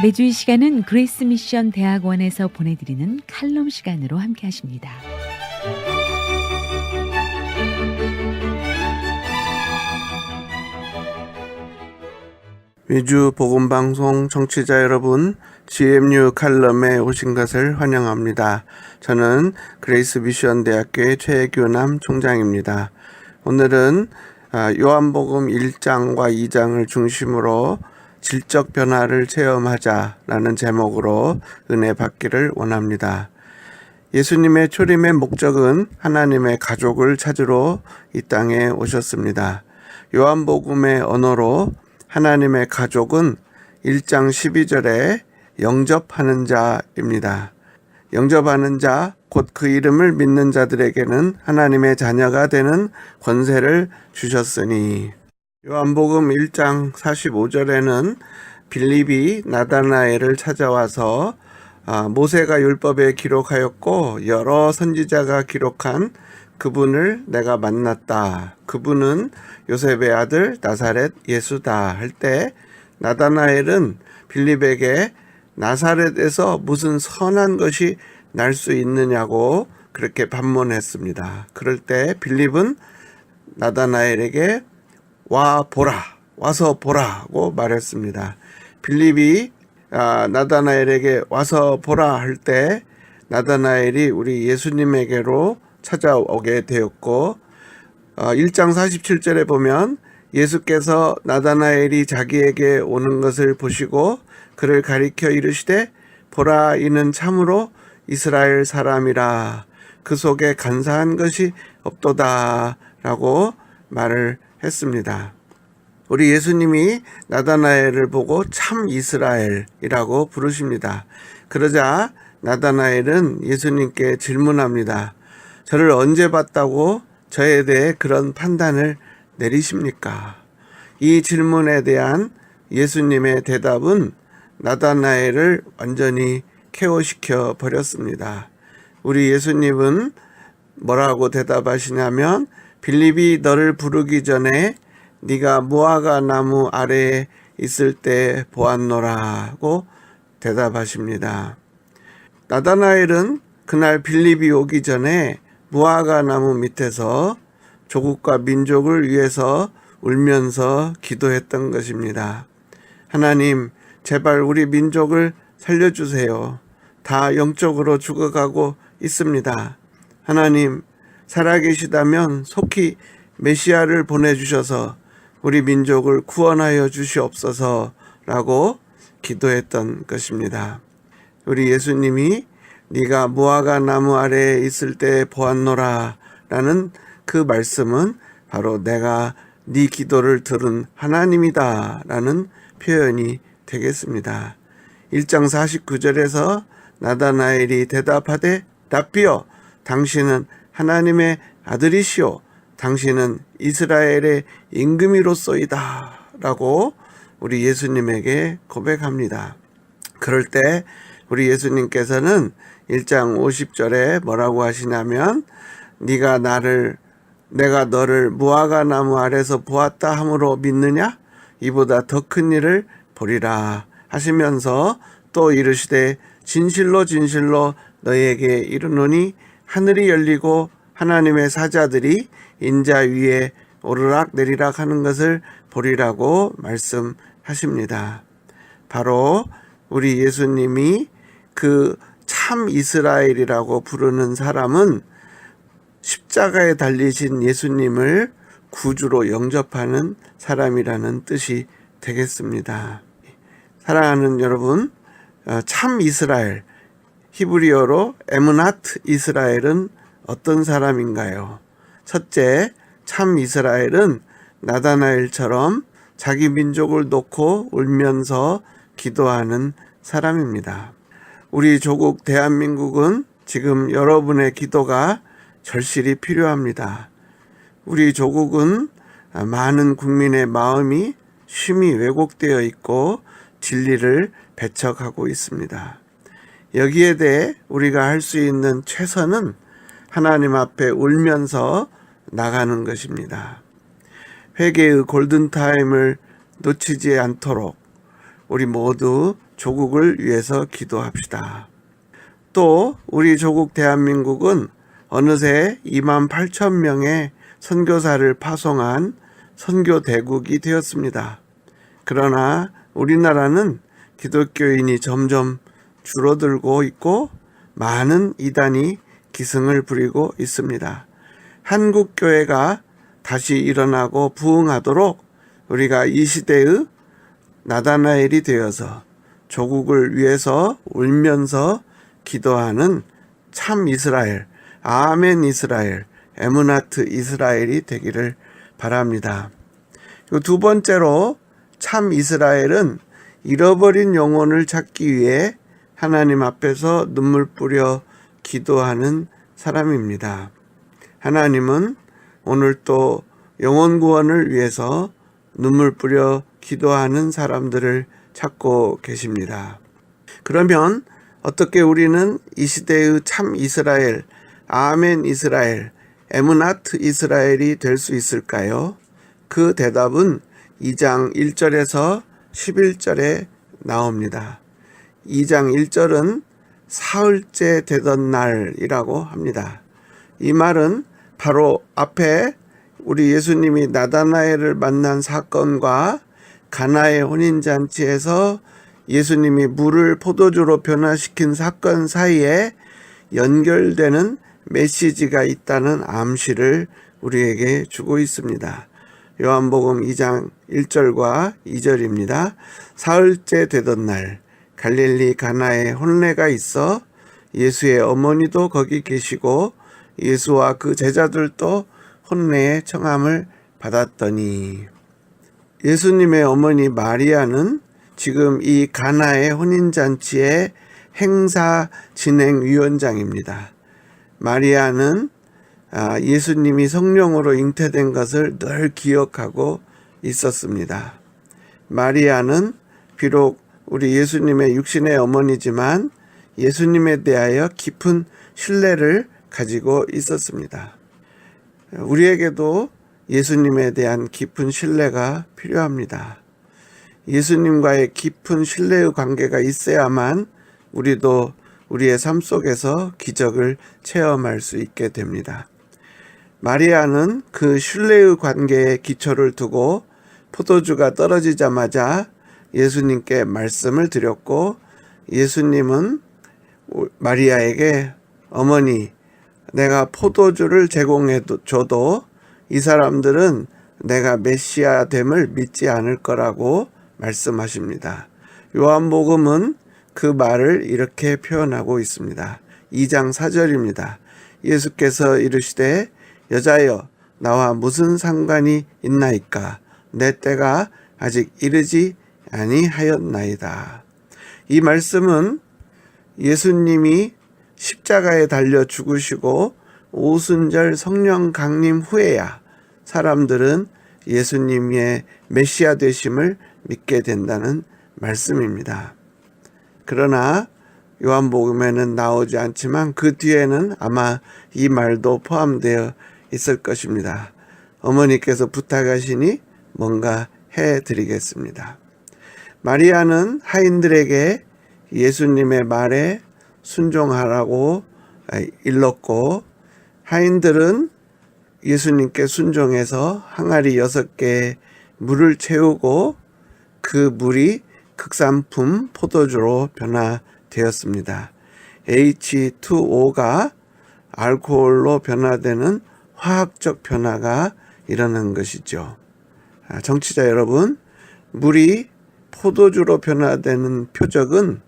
매주 이 시간은 그레이스 미션 대학원에서 보내드리는 칼럼 시간으로 함께 하십니다. 위주 복음방송 청취자 여러분, GMU 칼럼에 오신 것을 환영합니다. 저는 그레이스 미션 대학교의 최규남 총장입니다. 오늘은 아, 요한복음 1장과 2장을 중심으로 질적 변화를 체험하자라는 제목으로 은혜 받기를 원합니다. 예수님의 초림의 목적은 하나님의 가족을 찾으러 이 땅에 오셨습니다. 요한복음의 언어로 하나님의 가족은 1장 12절에 영접하는 자입니다. 영접하는 자, 곧 그 이름을 믿는 자들에게는 하나님의 자녀가 되는 권세를 주셨으니. 요한복음 1장 45절에는 빌립이 나다나엘을 찾아와서 아, 모세가 율법에 기록하였고 여러 선지자가 기록한 그분을 내가 만났다. 그분은 요셉의 아들 나사렛 예수다 할 때 나다나엘은 빌립에게 나사렛에서 무슨 선한 것이 날 수 있느냐고 그렇게 반문했습니다. 그럴 때 빌립은 나다나엘에게 와 보라 와서 보라고 말했습니다. 빌립이 아, 나다나엘에게 와서 보라 할 때 나다나엘이 우리 예수님에게로 찾아오게 되었고 어, 1장 47절에 보면 예수께서 나다나엘이 자기에게 오는 것을 보시고 그를 가리켜 이르시되 보라 이는 참으로 이스라엘 사람이라 그 속에 간사한 것이 없도다라고 말을 했습니다. 우리 예수님이 나다나엘을 보고 참 이스라엘이라고 부르십니다. 그러자 나다나엘은 예수님께 질문합니다. 저를 언제 봤다고 저에 대해 그런 판단을 내리십니까? 이 질문에 대한 예수님의 대답은 나다나엘을 완전히 케어시켜 버렸습니다. 우리 예수님은 뭐라고 대답하시냐면 빌립이 너를 부르기 전에 네가 무화과 나무 아래에 있을 때 보았노라고 대답하십니다. 나다나엘은 그날 빌립이 오기 전에 무화과 나무 밑에서 조국과 민족을 위해서 울면서 기도했던 것입니다. 하나님, 제발 우리 민족을 살려주세요. 다 영적으로 죽어가고 있습니다. 하나님, 살아계시다면 속히 메시아를 보내주셔서 우리 민족을 구원하여 주시옵소서 라고 기도했던 것입니다. 우리 예수님이 네가 무화과 나무 아래에 있을 때 보았노라 라는 그 말씀은 바로 내가 네 기도를 들은 하나님이다 라는 표현이 되겠습니다. 1장 49절에서 나다나엘이 대답하되 답비여 당신은 하나님의 아들이시오. 당신은 이스라엘의 임금이로소이다. 라고 우리 예수님에게 고백합니다. 그럴 때 우리 예수님께서는 1장 50절에 뭐라고 하시냐면 네가 나를 내가 너를 무화과 나무 아래서 보았다 함으로 믿느냐? 이보다 더 큰 일을 보리라 하시면서 또 이르시되 진실로 진실로 너희에게 이르노니 하늘이 열리고 하나님의 사자들이 인자 위에 오르락 내리락 하는 것을 보리라고 말씀하십니다. 바로 우리 예수님이 그 참 이스라엘이라고 부르는 사람은 십자가에 달리신 예수님을 구주로 영접하는 사람이라는 뜻이 되겠습니다. 사랑하는 여러분, 어, 참 이스라엘, 히브리어로 에므나트 이스라엘은 어떤 사람인가요? 첫째, 참 이스라엘은 나다나엘처럼 자기 민족을 놓고 울면서 기도하는 사람입니다. 우리 조국 대한민국은 지금 여러분의 기도가 절실히 필요합니다. 우리 조국은 많은 국민의 마음이 심히 왜곡되어 있고 진리를 배척하고 있습니다. 여기에 대해 우리가 할 수 있는 최선은 하나님 앞에 울면서 나가는 것입니다. 회개의 골든타임을 놓치지 않도록 우리 모두 조국을 위해서 기도합시다. 또 우리 조국 대한민국은 어느새 2만 8천 명의 선교사를 파송한 선교 대국이 되었습니다. 그러나 우리나라는 기독교인이 점점 줄어들고 있고 많은 이단이 기승을 부리고 있습니다. 한국 교회가 다시 일어나고 부흥하도록 우리가 이 시대의 나다나엘이 되어서 조국을 위해서 울면서 기도하는 참 이스라엘, 아멘 이스라엘, 에무나트 이스라엘이 되기를 바랍니다. 두 번째로 참 이스라엘은 잃어버린 영혼을 찾기 위해 하나님 앞에서 눈물 뿌려 기도하는 사람입니다. 하나님은 오늘 또 영혼 구원을 위해서 눈물 뿌려 기도하는 사람들을 찾고 계십니다. 그러면 어떻게 우리는 이 시대의 참 이스라엘, 아멘 이스라엘, 에무나트 이스라엘이 될 수 있을까요? 그 대답은 2장 1절에서 11절에 나옵니다. 2장 1절은 사흘째 되던 날이라고 합니다. 이 말은 바로 앞에 우리 예수님이 나다나엘을 만난 사건과 가나의 혼인잔치에서 예수님이 물을 포도주로 변화시킨 사건 사이에 연결되는 메시지가 있다는 암시를 우리에게 주고 있습니다. 요한복음 2장 1절과 2절입니다. 사흘째 되던 날 갈릴리 가나에 혼례가 있어 예수의 어머니도 거기 계시고 예수와 그 제자들도 혼례의 청함을 받았더니 예수님의 어머니 마리아는 지금 이 가나의 혼인잔치의 행사 진행 위원장입니다. 마리아는 아, 예수님이 성령으로 잉태된 것을 늘 기억하고 있었습니다. 마리아는 비록 우리 예수님의 육신의 어머니지만 예수님에 대하여 깊은 신뢰를 가지고 있었습니다. 우리에게도 예수님에 대한 깊은 신뢰가 필요합니다. 예수님과의 깊은 신뢰의 관계가 있어야만 우리도 우리의 삶 속에서 기적을 체험할 수 있게 됩니다. 마리아는 그 신뢰의 관계에 기초를 두고 포도주가 떨어지자마자 예수님께 말씀을 드렸고 예수님은 마리아에게 어머니 내가 포도주를 제공해 줘도 이 사람들은 내가 메시아 됨을 믿지 않을 거라고 말씀하십니다. 요한복음은 그 말을 이렇게 표현하고 있습니다. 2장 4절입니다. 예수께서 이르시되 여자여 나와 무슨 상관이 있나이까 내 때가 아직 이르지 아니하였나이다. 이 말씀은 예수님이 십자가에 달려 죽으시고 오순절 성령 강림 후에야 사람들은 예수님의 메시아 되심을 믿게 된다는 말씀입니다. 그러나 요한복음에는 나오지 않지만 그 뒤에는 아마 이 말도 포함되어 있을 것입니다. 어머니께서 부탁하시니 뭔가 해 드리겠습니다. 마리아는 하인들에게 예수님의 말에 순종하라고 일렀고 하인들은 예수님께 순종해서 항아리 여섯 개에 물을 채우고 그 물이 극산품 포도주로 변화되었습니다. H2O가 알코올로 변화되는 화학적 변화가 일어난 것이죠. 아, 정치자 여러분, 물이 포도주로 변화되는 표적은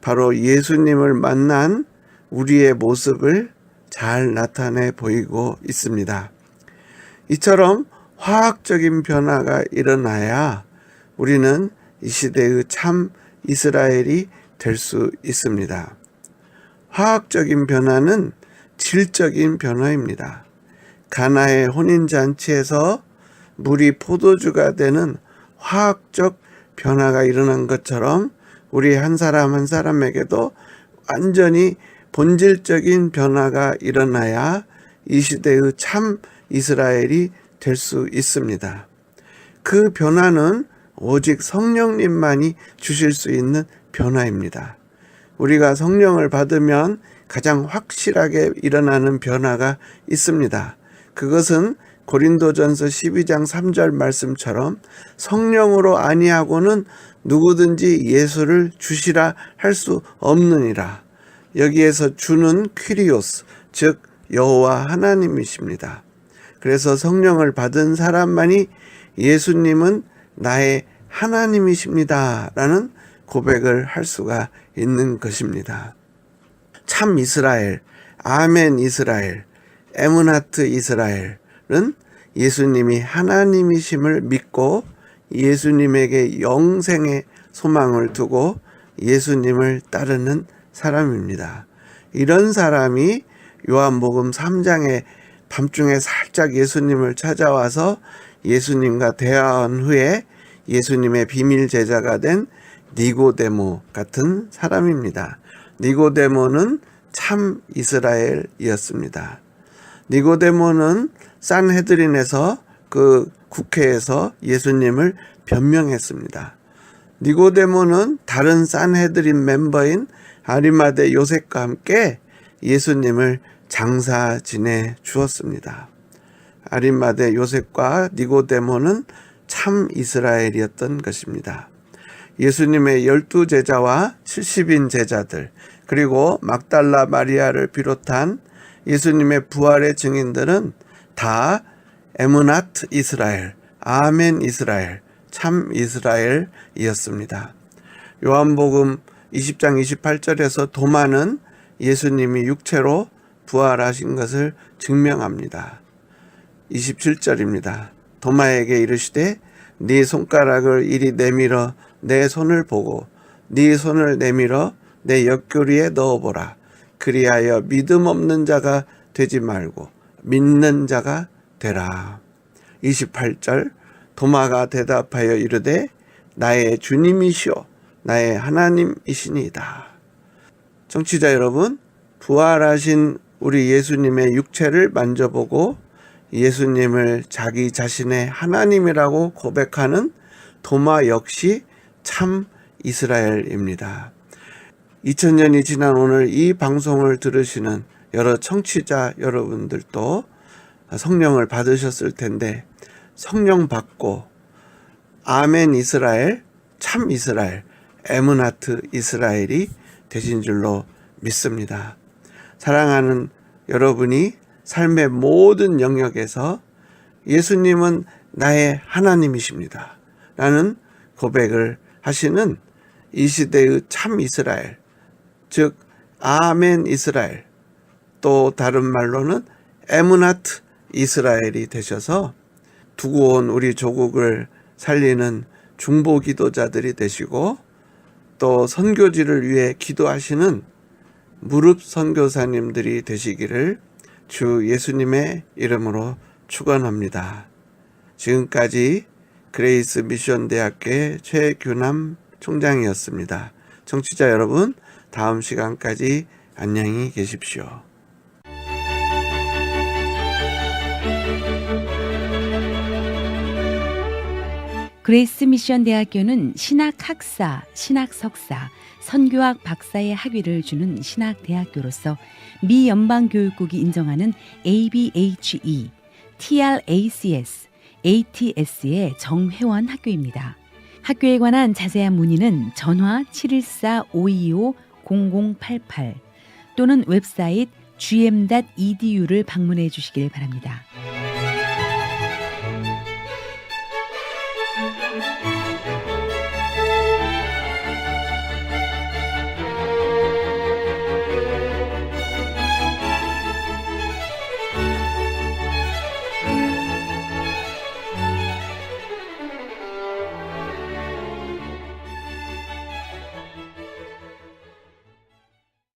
바로 예수님을 만난 우리의 모습을 잘 나타내 보이고 있습니다. 이처럼 화학적인 변화가 일어나야 우리는 이 시대의 참 이스라엘이 될 수 있습니다. 화학적인 변화는 질적인 변화입니다. 가나의 혼인 잔치에서 물이 포도주가 되는 화학적 변화가 일어난 것처럼 우리 한 사람 한 사람에게도 완전히 본질적인 변화가 일어나야 이 시대의 참 이스라엘이 될 수 있습니다. 그 변화는 오직 성령님만이 주실 수 있는 변화입니다. 우리가 성령을 받으면 가장 확실하게 일어나는 변화가 있습니다. 그것은 고린도전서 12장 3절 말씀처럼 성령으로 아니하고는 누구든지 예수를 주시라 할 수 없느니라. 여기에서 주는 퀴리오스, 즉 여호와 하나님이십니다. 그래서 성령을 받은 사람만이 예수님은 나의 하나님이십니다. 라는 고백을 할 수가 있는 것입니다. 참 이스라엘, 아멘 이스라엘, 에무나트 이스라엘 은 예수님이 하나님이심을 믿고 예수님에게 영생의 소망을 두고 예수님을 따르는 사람입니다. 이런 사람이 요한복음 3장에 밤중에 살짝 예수님을 찾아와서 예수님과 대화한 후에 예수님의 비밀 제자가 된 니고데모 같은 사람입니다. 니고데모는 참 이스라엘이었습니다. 니고데모는 산헤드린에서 그 국회에서 예수님을 변명했습니다. 니고데모는 다른 산헤드린 멤버인 아리마대 요셉과 함께 예수님을 장사 지내 주었습니다. 아리마대 요셉과 니고데모는 참 이스라엘이었던 것입니다. 예수님의 열두 제자와 70인 제자들, 그리고 막달라 마리아를 비롯한 예수님의 부활의 증인들은 다 에무나트 이스라엘, 아멘 이스라엘, 참 이스라엘이었습니다. 요한복음 20장 28절에서 도마는 예수님이 육체로 부활하신 것을 증명합니다. 27절입니다. 도마에게 이르시되 네 손가락을 이리 내밀어 내 손을 보고 네 손을 내밀어 내 옆구리에 넣어보라. 그리하여 믿음 없는 자가 되지 말고 믿는 자가 되라. 28절 도마가 대답하여 이르되 나의 주님이시오 나의 하나님이시니이다. 청취자 여러분, 부활하신 우리 예수님의 육체를 만져보고 예수님을 자기 자신의 하나님이라고 고백하는 도마 역시 참 이스라엘입니다. 2000년이 지난 오늘 이 방송을 들으시는 여러 청취자 여러분들도 성령을 받으셨을 텐데 성령 받고 아멘 이스라엘, 참 이스라엘, 에무나트 이스라엘이 되신 줄로 믿습니다. 사랑하는 여러분이 삶의 모든 영역에서 예수님은 나의 하나님이십니다. 라는 고백을 하시는 이 시대의 참 이스라엘, 즉, 아멘 이스라엘, 또 다른 말로는 에무나트 이스라엘이 되셔서 두고 온 우리 조국을 살리는 중보 기도자들이 되시고 또 선교지를 위해 기도하시는 무릎 선교사님들이 되시기를 주 예수님의 이름으로 축원합니다. 지금까지 그레이스 미션 대학교의 최규남 총장이었습니다. 청취자 여러분, 다음 시간까지 안녕히 계십시오. 그레이스 미션 대학교는 신학 학사, 신학 석사, 선교학 박사의 학위를 주는 신학 대학교로서 미 연방 교육국이 인정하는 ABHE, TRACS, ATS의 정회원 학교입니다. 학교에 관한 자세한 문의는 전화 714-525-0088 또는 웹사이트 gm.edu를 방문해 주시길 바랍니다.